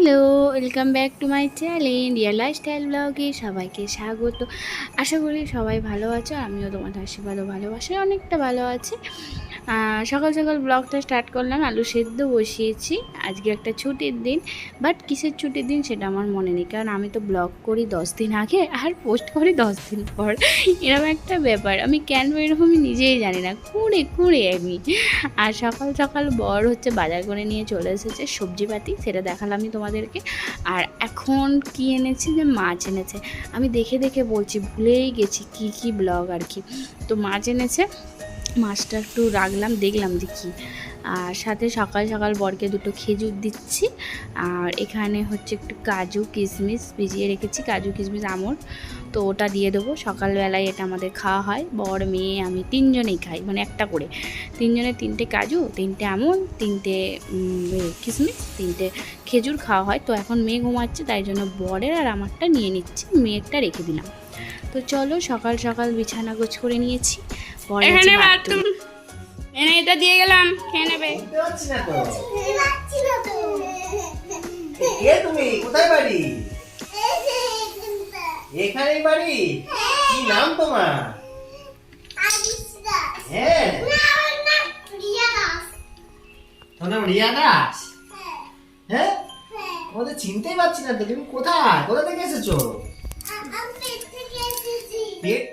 Hello welcome back to my channel life style ব্লগে সবাইকে স্বাগত। আশা করি সবাই ভালো আছো, আমিও তোমার আশীর্বাদও ভালোবাসায় অনেকটা ভালো আছি। সকাল সকাল ব্লগটা স্টার্ট করলাম, আলু সেদ্ধ বসিয়েছি। আজকে একটা ছুটির দিন বাট কিসের ছুটির দিন সেটা আমার মনে নেই, কারণ আমি তো ব্লগ করি দশ দিন আগে আর পোস্ট করি দশ দিন পর। এরকম একটা ব্যাপার, আমি কেন এরকম আমি নিজেই জানি না, কুড়ে কুড়ে আমি। আর সকাল সকাল বর হচ্ছে বাজার করে নিয়ে চলে এসেছে সবজিপাতি, সেটা দেখালামই তোমাদেরকে। আর এখন কি এনেছে যে মাছ এনেছে, আমি দেখে দেখে বলছি, ভুলেই গেছি কি কি ব্লগ আর কি। তো মাছ এনেছে মাছটা একটু রাখলাম, দেখলাম দেখি। আর সাথে সকাল সকাল বরকে দুটো খেজুর দিচ্ছি। আর এখানে হচ্ছে একটু কাজু, কিশমিশ ভিজিয়ে রেখেছি, কাজু, কিশমিশ আমর তো ওটা দিয়ে দেবো। সকালবেলায় এটা আমাদের খাওয়া হয়। বর, মেয়ে, আমি তিনজনেই খাই মানে একটা করে। তিনজনের তিনটে কাজু, তিনটে আমন তিনটে কিশমিশ, তিনটে খেজুর খাওয়া হয়। তো এখন মেয়ে ঘুমাচ্ছে, তাই জন্য বরের আর আমারটা নিয়ে নিচ্ছি, মেয়েরটা রেখে দিলাম। তো চলো সকাল সকাল বিছানা গোছ করে নিয়েছি। এখানে বাথরুম। এনে এটা দিয়ে গেলাম খেয়ে নেবে। তুমি? কোথায় বাড়ি? এখানেই বাড়ি? কি নাম তোমার? হ্যাঁ। তোমার নাম রিয়া দাস? হ্যাঁ? তোমাদের চিনতেই পারছি না তো তুমি কোথায়? কোথা থেকে এসেছ। পেট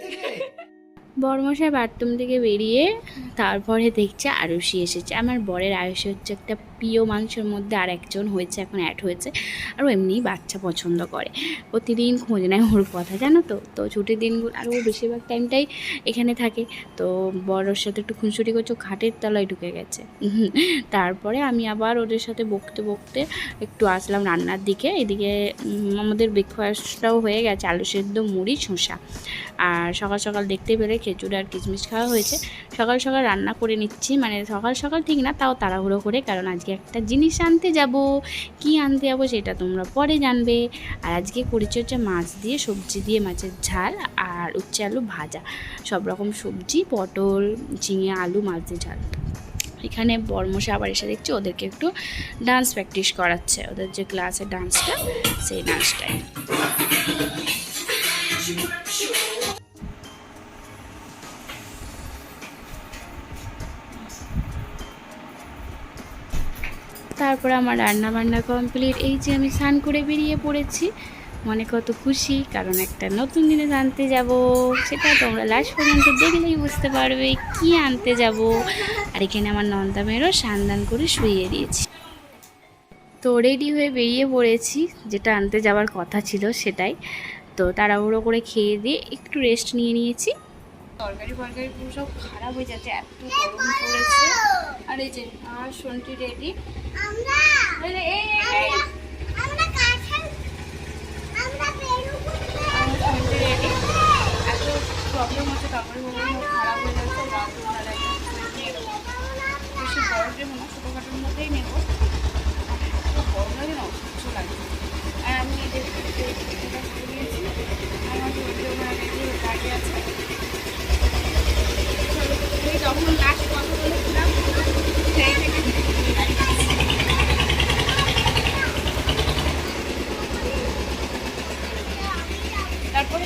থেকে বরমশাই বাথরুম থেকে বেরিয়ে তারপরে দেখছে আরুষি এসেছে। আমার বরের আয়ুষি হচ্ছে একটা প্রিয় মানুষের মধ্যে আর একজন হয়েছে এখন অ্যাড হয়েছে আর ও এমনিই বাচ্চা পছন্দ করে। প্রতিদিন খোঁজ নেয় ওর কথা জানো তো? তো ছুটির দিনগুলো আর ও বেশিরভাগ টাইমটাই এখানে থাকে। তো বড়োর সাথে একটু খুনসুটি করছে খাটের তলায় ঢুকে গেছে। তারপরে আমি আবার ওদের সাথে বকতে বকতে একটু আসলাম রান্নার দিকে। এদিকে আমাদের ব্রেকফাস্টটাও হয়ে গেছে আলু সেদ্ধ মুড়ি শসা। আর সকাল সকাল দেখতে পেলে খেজুর আর কিশমিশ খাওয়া হয়েছে। সকাল সকাল রান্না করে নিচ্ছি মানে সকাল সকাল ঠিক না তাও তাড়াহুড়ো করে কারণ আজকে একটা জিনিস আনতে যাব, কি আনতে যাব সেটা তোমরা পরে জানবে। আর আজকে করেছি হচ্ছে মাছ দিয়ে সবজি দিয়ে মাছের ঝাল আর উচ্ছে আলু ভাজা। সব রকম সবজি, পটল, ঝিঙে, আলু, মাছের ঝাল। এখানে বর্মশা আবার এসে দেখছি ওদেরকে একটু ডান্স প্র্যাকটিস করাচ্ছে। ওদের যে ক্লাসের ডান্সটা সেই ডান্সটাই তারপর আমার রান্না বান্না কমপ্লিট এই যে আমি স্নান করে বেরিয়ে পড়েছি, মনে কত খুশি, কারণ একটা নতুন জিনিস আনতে যাব, সেটা তোমরা লাস্ট পর্যন্ত দেখলেই বুঝতে পারবে কি আনতে যাব। আর এখানে আমার নন্দা মেয়েরও সান্দান করে শুইয়ে দিয়েছি। তো রেডি হয়ে বেরিয়ে পড়েছি, যেটা আনতে যাওয়ার কথা ছিল সেটাই। তো তাড়াহুড়ো করে খেয়ে দিয়ে একটু রেস্ট নিয়ে নিয়েছি। তরকারি ফরকারি পুরো সব খারাপ হয়ে যাচ্ছে এত গরম পড়েছে আর এই যে আমার শোনটি রেডি এত প্রবলেম হচ্ছে খারাপ হয়ে যাচ্ছে বেশি বড় ছোটোখাটোর মধ্যেই নেব গরম লাগে না অসহ্য লাগে আর আমি এটা দিয়েছি আমার ভিডিও রেডি দাঁড়িয়ে আছে এই যখন লাস্ট কথা বলেছিলাম সেই থেকে তারপরে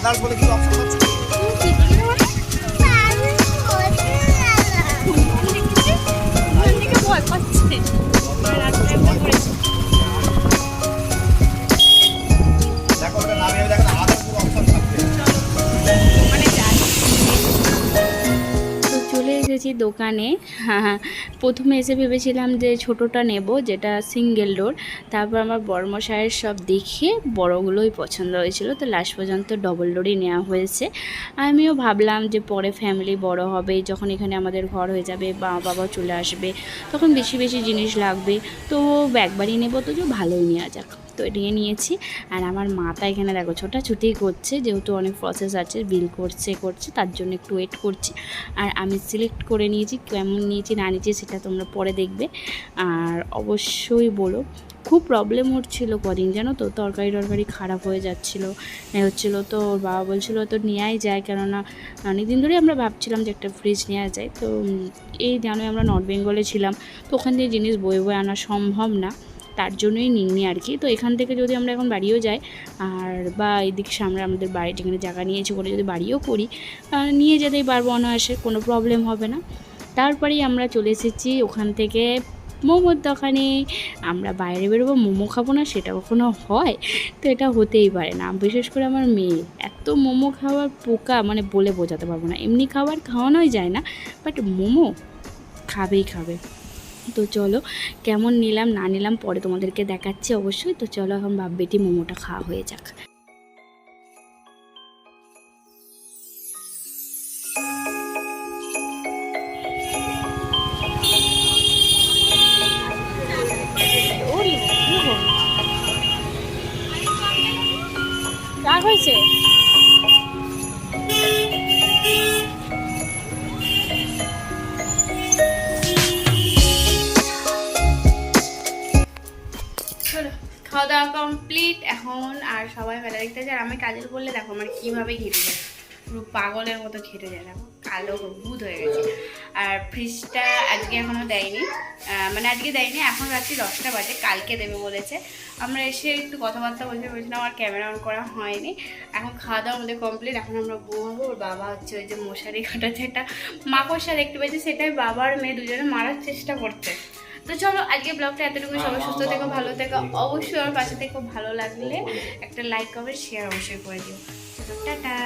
আদার বলে কি অপশন দোকানে প্রথমে এসে ভেবেছিলাম যে ছোটোটা নেব, যেটা সিঙ্গেল ডোর তারপর আমার বড়মশাইয়ের সব দেখে বড়গুলোই পছন্দ হয়েছিল। তো লাস্ট পর্যন্ত ডবল ডোরই নেওয়া হয়েছে। আমিও ভাবলাম যে পরে ফ্যামিলি বড় হবে, যখন এখানে আমাদের ঘর হয়ে যাবে মা বাবা চলে আসবে, তখন বেশি বেশি জিনিস লাগবে। তো একবারই নেব, তো ভালোই নেওয়া যাক। নিয়ে নিয়েছি। আর আমার মাতা এখানে দেখো ছোটাছুটি করছে, যেহেতু অনেক প্রসেস আছে বিল করছে করছে, তার জন্য একটু ওয়েট করছি। আর আমি সিলেক্ট করে নিয়েছি, কেমন নিয়েছি, না নিয়েছি সেটা তোমরা পরে দেখবে। আর অবশ্যই বলো, খুব প্রবলেম হচ্ছিল কদিন জানো তো? তরকারি টরকারি খারাপ হয়ে যাচ্ছিল। হচ্ছিল তো, ওর বাবা বলছিলো তো নেওয়াই যায়, কেননা অনেক দিন ধরেই আমরা ভাবছিলাম যে একটা ফ্রিজ নেওয়া যায়। তো এই জানোই আমরা নর্থ বেঙ্গলে ছিলাম। তো ওখান থেকে জিনিস বয়ে বয়ে আনা সম্ভব না। তার জন্যই নিইনি আর কি। তো এখান থেকে যদি আমরা এখন বাড়িও যাই, আর বা এদিকে সামনে আমাদের বাড়ি যেখানে জায়গা নিয়েছি করে যদি বাড়িও করি নিয়ে যেতেই পারব, অনায়াসে কোনো প্রবলেম হবে না। তারপরেই আমরা চলে এসেছি ওখান থেকে মোমোর দোকানে। আমরা বাইরে বেরোবো, মোমো খাব না, সেটা কখনো হয়? তো এটা হতেই পারে না। বিশেষ করে আমার মেয়ে। এত মোমো খাওয়ার পোকা মানে বলে বোঝাতে পারব না। এমনি খাবার খাওয়ানোই যায় না বাট মোমো খাবেই খাবে। তো চলো, কেমন নিলাম, না নিলাম পরে তোমাদেরকে দেখাচ্ছি অবশ্যই। তো চলো এখন বাপ বেটি মোমোটা খাওয়া হয়ে যাক। রাগ হয়েছে? খাওয়া দাওয়া কমপ্লিট এখন আর সবাই মেলা দেখতে যায়। আমি কাজের বললে, দেখো আমার কীভাবে ঘেটে যায়। পুরো পাগলের মতো ঘেটে যায়। দেখো, কালো ভূত হয়ে গেছে। আর ফ্রিজটা আজকে এখনও দেয়নি। মানে আজকে দেয়নি, এখন রাত্রি দশটা বাজে, কালকে দেবে বলেছে। আমরা এসে একটু কথাবার্তা বলতে বলছিলাম আমার ক্যামেরা অন করা হয়নি। এখন খাওয়া দাওয়া আমাদের কমপ্লিট এখন আমরা ঘুমাবো। ওর বাবা হচ্ছে ওই যে মশারি কাটাচ্ছে, একটা মাকড়সা দেখতে পেয়েছে, সেটাই বাবার মেয়ে দুজনে মারার চেষ্টা করছে। তো চলো আজকে ব্লগটা এতটুকু সবাই সুস্থ থেকো ভালো থেকো। অবশ্যই আমার পাশে থেকো ভালো লাগলে একটা লাইক কমেন্ট শেয়ার অবশ্যই করে দিও। চলো টাটা।